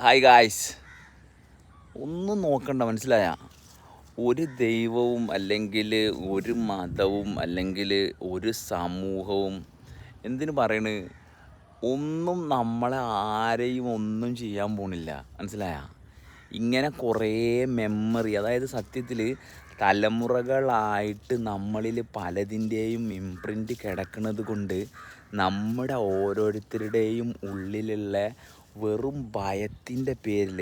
Hi guys ഒന്നും നോക്കണ്ട മനസ്സിലായ? ഒരു ദൈവവും അല്ലെങ്കിൽ ഒരു മതവും അല്ലെങ്കിൽ ഒരു സമൂഹവും എന്തിനു പറയണ്? ഒന്നും നമ്മളെ ആരെയും ഒന്നും ചെയ്യാൻ പോണില്ല. മനസ്സിലായ? ഇങ്ങനെ കുറേ മെമ്മറി അതായത് സത്യത്തിൽ തലമുറകളായിട്ട് നമ്മളിൽ പലതിന്റെയും ഇംപ്രിന്റ് കിടക്കുന്നത് കൊണ്ട് നമ്മുടെ ഓരോരുത്തരുടെയും ഉള്ളിലുള്ള വെറും ഭയത്തിന്റെ പേരിൽ.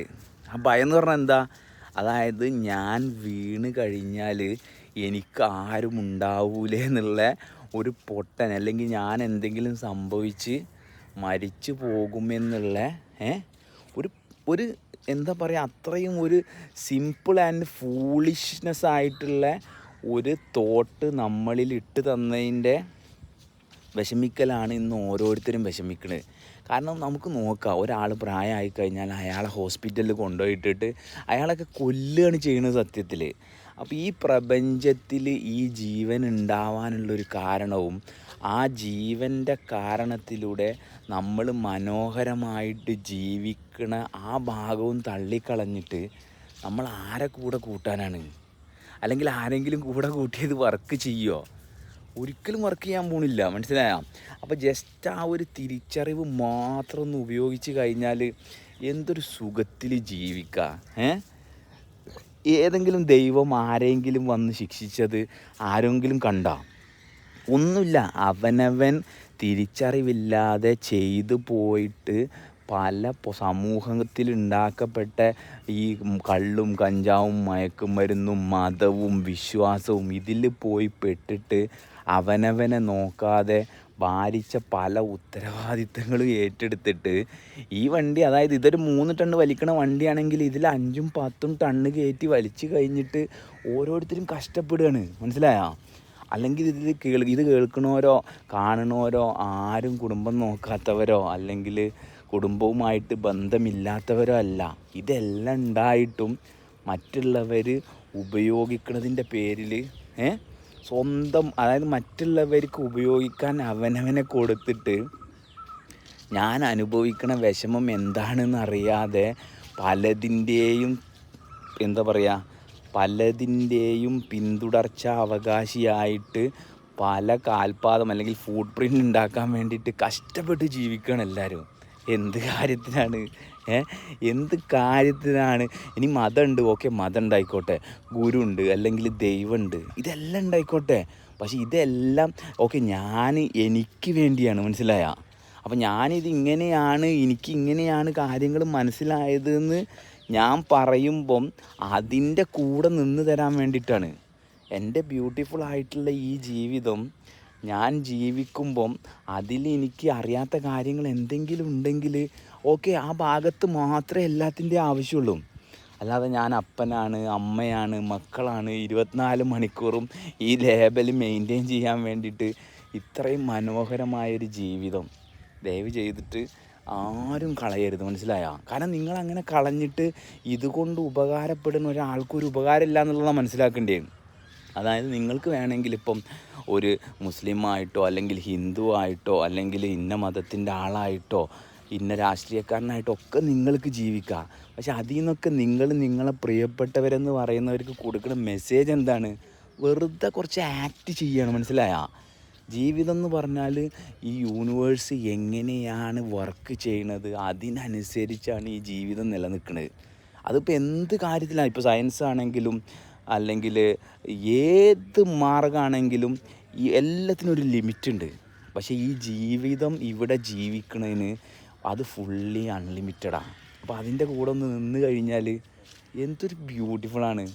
ആ ഭയം എന്ന് പറഞ്ഞാൽ എന്താ? അതായത് ഞാൻ വീണ് കഴിഞ്ഞാൽ എനിക്ക് ആരും ഉണ്ടാവൂലേ എന്നുള്ള ഒരു പൊട്ടൻ അല്ലെങ്കിൽ ഞാൻ എന്തെങ്കിലും സംഭവിച്ച് മരിച്ചു പോകുമെന്നുള്ള ഒരു ഒരു എന്താ പറയുക അത്രയും ഒരു സിമ്പിൾ ആൻഡ് ഫൂളിഷ്നെസ് ആയിട്ടുള്ള ഒരു തോട്ട് നമ്മളിൽ ഇട്ട് തന്നതിന്റെ വിഷമിക്കലാണ് ഇന്ന് ഓരോരുത്തരും വിഷമിക്കുന്നത് കാരണം നമുക്ക് നോക്കാം ഒരാൾ പ്രായമായി കഴിഞ്ഞാൽ അയാളെ ഹോസ്പിറ്റലിൽ കൊണ്ടുപോയിട്ടിട്ട് അയാളൊക്കെ കൊല്ലുകയാണ് ചെയ്യുന്നത് സത്യത്തിൽ അപ്പോൾ ഈ പ്രപഞ്ചത്തിൽ ഈ ജീവൻ ഉണ്ടാവാനുള്ളൊരു കാരണവും ആ ജീവന്റെ കാരണത്തിലൂടെ നമ്മൾ മനോഹരമായിട്ട് ജീവിക്കണ ആ ഭാഗവും തള്ളിക്കളഞ്ഞിട്ട് നമ്മൾ ആരെ കൂടെ കൂട്ടാനാണ്? അല്ലെങ്കിൽ ആരെങ്കിലും കൂടെ കൂട്ടിയത് വർക്ക് ചെയ്യുമോ ഒരിക്കലും വർക്ക് ചെയ്യാൻ പോണില്ല മനസ്സിലായോ? അപ്പോൾ ജസ്റ്റ് ആ ഒരു തിരിച്ചറിവ് മാത്രം ഒന്ന് ഉപയോഗിച്ച് കഴിഞ്ഞാൽ എന്തൊരു സുഖത്തിൽ ജീവിക്കുക ഏ? ഏതെങ്കിലും ദൈവം ആരെങ്കിലും വന്ന് ശിക്ഷിച്ചത് ആരെങ്കിലും കണ്ടോ? ഒന്നുമില്ല അവനവൻ തിരിച്ചറിവില്ലാതെ ചെയ്തു പോയിട്ട് പല സമൂഹത്തിൽ ഉണ്ടാക്കപ്പെട്ട ഈ കള്ളും കഞ്ചാവും മയക്കുമരുന്നും മതവും വിശ്വാസവും ഇതിൽ പോയി പെട്ടിട്ട് അവനവനെ നോക്കാതെ ഭാരിച്ച പല ഉത്തരവാദിത്തങ്ങളും ഏറ്റെടുത്തിട്ട് ഈ വണ്ടി അതായത് ഇതൊരു മൂന്ന് ടണ്ണ് വലിക്കണ വണ്ടിയാണെങ്കിൽ ഇതിൽ അഞ്ചും പത്തും ടണ്ണ് കയറ്റി വലിച്ചു കഴിഞ്ഞിട്ട് ഓരോരുത്തരും കഷ്ടപ്പെടുകയാണ്. മനസ്സിലായോ? അല്ലെങ്കിൽ ഇതിൽ കേൾ ഇത് കേൾക്കണോരോ കാണണോരോ ആരും കുടുംബം നോക്കാത്തവരോ അല്ലെങ്കിൽ കുടുംബവുമായിട്ട് ബന്ധമില്ലാത്തവരോ അല്ല ഇതെല്ലാം ഉണ്ടായിട്ടും മറ്റുള്ളവർ ഉപയോഗിക്കുന്നതിന്റെ പേരിൽ സ്വന്തം അതായത് മറ്റുള്ളവർക്ക് ഉപയോഗിക്കാൻ അവനവനെ കൊടുത്തിട്ട് ഞാൻ അനുഭവിക്കുന്ന വിഷമം എന്താണെന്ന് അറിയാതെ പലതിന്റെയും എന്താ പറയുക പലതിന്റെയും പിന്തുടർച്ച അവകാശിയായിട്ട് പല കാൽപാദം അല്ലെങ്കിൽ ഫുഡ് പ്രിന്റ് ഉണ്ടാക്കാൻ വേണ്ടിയിട്ട് കഷ്ടപ്പെട്ട് ജീവിക്കുകയാണ് എല്ലാവരും. എന്ത് കാര്യത്തിനാണ്? എന്ത് കാര്യത്തിനാണ്? ഇനി മതമുണ്ട് ഓക്കെ മതം ഉണ്ടായിക്കോട്ടെ ഗുരു ഉണ്ട് അല്ലെങ്കിൽ ദൈവമുണ്ട് ഇതെല്ലാം ഉണ്ടായിക്കോട്ടെ പക്ഷെ ഇതെല്ലാം ഓക്കെ ഞാൻ എനിക്ക് വേണ്ടിയാണ് മനസ്സിലായ? അപ്പം ഞാനിത് ഇങ്ങനെയാണ് എനിക്ക് ഇങ്ങനെയാണ് കാര്യങ്ങൾ മനസ്സിലായതെന്ന് ഞാൻ പറയുമ്പം അതിന്റെ കൂടെ നിന്ന് തരാൻ വേണ്ടിയിട്ടാണ്. എന്റെ ബ്യൂട്ടിഫുൾ ആയിട്ടുള്ള ഈ ജീവിതം ഞാൻ ജീവിക്കുമ്പം അതിൽ എനിക്ക് അറിയാത്ത കാര്യങ്ങൾ എന്തെങ്കിലും ഉണ്ടെങ്കിൽ ഓക്കെ ആ ഭാഗത്ത് മാത്രമേ എല്ലാത്തിന്റെ ആവശ്യമുള്ളൂ. അല്ലാതെ ഞാൻ അപ്പനാണ് അമ്മയാണ് മക്കളാണ് ഇരുപത്തിനാല് മണിക്കൂറും ഈ ലേബൽ മെയിന്റെയിൻ ചെയ്യാൻ വേണ്ടിയിട്ട് ഇത്രയും മനോഹരമായൊരു ജീവിതം. ദയവ് ചെയ്തിട്ട് ആരും കളയരുത് മനസ്സിലായോ? കാരണം നിങ്ങൾ അങ്ങനെ കളഞ്ഞിട്ട് ഇതുകൊണ്ട് ഉപകാരപ്പെടുന്ന ഒരാൾക്കൊരു ഉപകാരമില്ല എന്നുള്ളതാണ് മനസ്സിലാക്കേണ്ടത്. അതായത് നിങ്ങൾക്ക് വേണമെങ്കിൽ ഇപ്പം ഒരു മുസ്ലിം ആയിട്ടോ അല്ലെങ്കിൽ ഹിന്ദു ആയിട്ടോ അല്ലെങ്കിൽ ഇന്ന മതത്തിന്റെ ആളായിട്ടോ ഇന്ന രാഷ്ട്രീയക്കാരനായിട്ടോ ഒക്കെ നിങ്ങൾക്ക് ജീവിക്കാം. പക്ഷെ അതിൽ നിന്നൊക്കെ നിങ്ങൾ നിങ്ങളെ പ്രിയപ്പെട്ടവരെന്ന് പറയുന്നവർക്ക് കൊടുക്കുന്ന മെസ്സേജ് എന്താണ്? വെറുതെ കുറച്ച് ആക്ട് ചെയ്യണം മനസ്സിലായോ? ജീവിതം എന്ന് പറഞ്ഞാൽ ഈ യൂണിവേഴ്സ് എങ്ങനെയാണ് വർക്ക് ചെയ്യണത് അതിനനുസരിച്ചാണ് ഈ ജീവിതം നിലനിൽക്കുന്നത് അതിപ്പോൾ എന്ത് കാര്യത്തിലാണ് ഇപ്പോൾ സയൻസ് ആണെങ്കിലും അല്ലെങ്കിൽ ഏത് മാർഗമാണെങ്കിലും ഈ എല്ലാത്തിനും ഒരു ലിമിറ്റ് ഉണ്ട് പക്ഷേ ഈ ജീവിതം ഇവിടെ ജീവിക്കുന്നതിന് അത് ഫുള്ളി അൺലിമിറ്റഡാണ് അപ്പോൾ അതിന്റെ കൂടെ ഒന്ന് നിന്ന് കഴിഞ്ഞാൽ എന്തൊരു ബ്യൂട്ടിഫുള്ളാണ്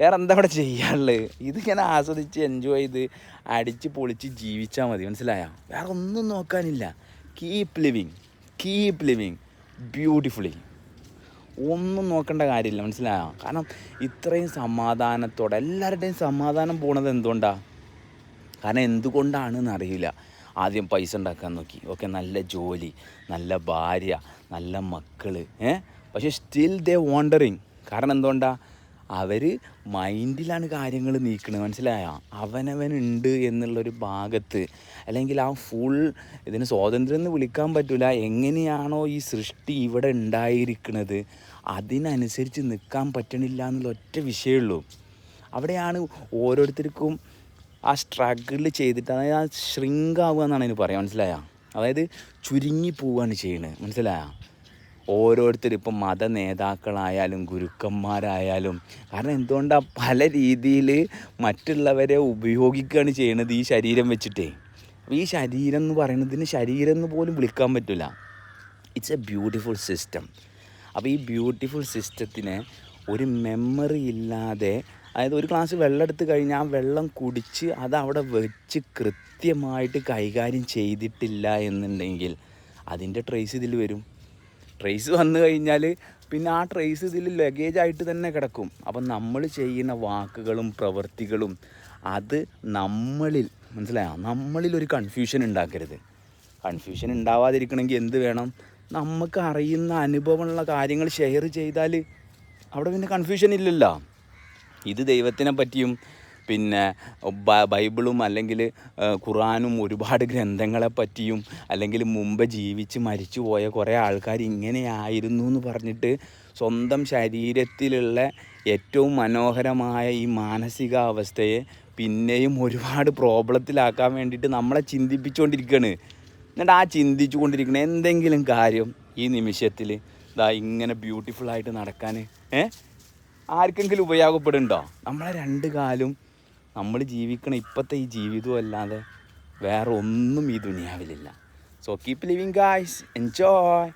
വേറെ എന്താ ഇവിടെ ചെയ്യാനുള്ളത്? ഇത് ഇങ്ങനെ ആസ്വദിച്ച് എൻജോയ് ചെയ്ത് അടിച്ച് പൊളിച്ച് ജീവിച്ചാൽ മതി. മനസ്സിലായ? വേറെ ഒന്നും നോക്കാനില്ല. Keep living keep living beautifully ഒന്നും നോക്കേണ്ട കാര്യമില്ല മനസ്സിലായോ? കാരണം ഇത്രയും സമാധാനത്തോടെ എല്ലാവരുടെയും സമാധാനം പോണത് എന്തുകൊണ്ടാണ് കാരണം എന്തുകൊണ്ടാണെന്ന് അറിയില്ല. ആദ്യം പൈസ ഉണ്ടാക്കാൻ നോക്കി. ഓക്കെ നല്ല ജോലി നല്ല ഭാര്യ നല്ല മക്കൾ ഏ? പക്ഷേ സ്റ്റിൽ ദേ വോണ്ടറിങ് കാരണം എന്തുകൊണ്ടാ? അവർ മൈൻഡിലാണ് കാര്യങ്ങൾ നീക്കുന്നത് മനസ്സിലായ? അവനവനുണ്ട് എന്നുള്ളൊരു ഭാഗത്ത്. അല്ലെങ്കിൽ ആ ഫുൾ ഇതിന് സ്വാതന്ത്ര്യം എന്ന് വിളിക്കാൻ പറ്റില്ല എങ്ങനെയാണോ ഈ സൃഷ്ടി ഇവിടെ ഉണ്ടായിരിക്കുന്നത് അതിനനുസരിച്ച് നിൽക്കാൻ പറ്റണില്ല എന്നുള്ള ഒറ്റ വിഷയമുള്ളൂ അവിടെയാണ് ഓരോരുത്തർക്കും ആ സ്ട്രഗിൾ ചെയ്തിട്ട് അതായത് ആ ശ്രിങ്കാവുക എന്നാണ് അതിന് പറയാം. മനസ്സിലായ? അതായത് ചുരുങ്ങി പോവുകയാണ് ചെയ്യുന്നത് മനസ്സിലായ? ഓരോരുത്തർ ഇപ്പം മത നേതാക്കളായാലും ഗുരുക്കന്മാരായാലും. കാരണം എന്തുകൊണ്ടാണ് പല രീതിയിൽ മറ്റുള്ളവരെ ഉപയോഗിക്കുകയാണ് ചെയ്യണത് ഈ ശരീരം വെച്ചിട്ടേ? അപ്പോൾ ഈ ശരീരം എന്ന് പറയുന്നതിന് ശരീരം എന്ന് പോലും വിളിക്കാൻ പറ്റില്ല. ഇറ്റ്സ് എ ബ്യൂട്ടിഫുൾ സിസ്റ്റം അപ്പോൾ ഈ ബ്യൂട്ടിഫുൾ സിസ്റ്റത്തിനെ ഒരു മെമ്മറി ഇല്ലാതെ അതായത് ഒരു ഗ്ലാസ് വെള്ളം എടുത്ത് കഴിഞ്ഞാൽ ആ വെള്ളം കുടിച്ച് അത് അവിടെ വെച്ച് കൃത്യമായിട്ട് കൈകാര്യം ചെയ്തിട്ടില്ല എന്നുണ്ടെങ്കിൽ അതിന്റെ ട്രേസ് ഇതിൽ വരും. ട്രേസ് വന്നു കഴിഞ്ഞാൽ പിന്നെ ആ ട്രേസ് ഇതിൽ ലഗേജ് ആയിട്ട് തന്നെ കിടക്കും. അപ്പം നമ്മൾ ചെയ്യുന്ന വാക്കുകളും പ്രവൃത്തികളും അത് നമ്മളിൽ മനസ്സിലായോ? നമ്മളിൽ ഒരു കൺഫ്യൂഷൻ ഉണ്ടാക്കരുത്. കൺഫ്യൂഷൻ ഉണ്ടാവാതിരിക്കണമെങ്കിൽ എന്ത് വേണം? നമുക്ക് അറിയുന്ന അനുഭവമുള്ള കാര്യങ്ങൾ ഷെയർ ചെയ്താൽ അവിടെ പിന്നെ കൺഫ്യൂഷൻ ഇല്ലല്ലോ. ഇത് ദൈവത്തിനെ പറ്റിയും പിന്നെ ബൈബിളും അല്ലെങ്കിൽ ഖുറാനും ഒരുപാട് ഗ്രന്ഥങ്ങളെ പറ്റിയും അല്ലെങ്കിൽ മുമ്പ് ജീവിച്ച് മരിച്ചു പോയ കുറേ ആൾക്കാർ ഇങ്ങനെയായിരുന്നു എന്ന് പറഞ്ഞിട്ട് സ്വന്തം ശരീരത്തിലുള്ള ഏറ്റവും മനോഹരമായ ഈ മാനസികാവസ്ഥയെ പിന്നെയും ഒരുപാട് പ്രോബ്ലത്തിലാക്കാൻ വേണ്ടിയിട്ട് നമ്മളെ ചിന്തിപ്പിച്ചുകൊണ്ടിരിക്കുകയാണ് എന്നിട്ട് ആ ചിന്തിച്ചു കൊണ്ടിരിക്കുന്ന എന്തെങ്കിലും കാര്യം ഈ നിമിഷത്തിൽ ഇതാ ഇങ്ങനെ ബ്യൂട്ടിഫുൾ ആയിട്ട് നടക്കാൻ ഏ? ആർക്കെങ്കിലും ഉപയോഗപ്പെടുന്നുണ്ടോ? നമ്മളെ രണ്ട് കാലും നമ്മൾ ജീവിക്കണ ഇപ്പോഴത്തെ ഈ ജീവിതവും അല്ലാതെ വേറെ ഒന്നും ഈ ദുനിയാവിലില്ല. So keep living guys enjoy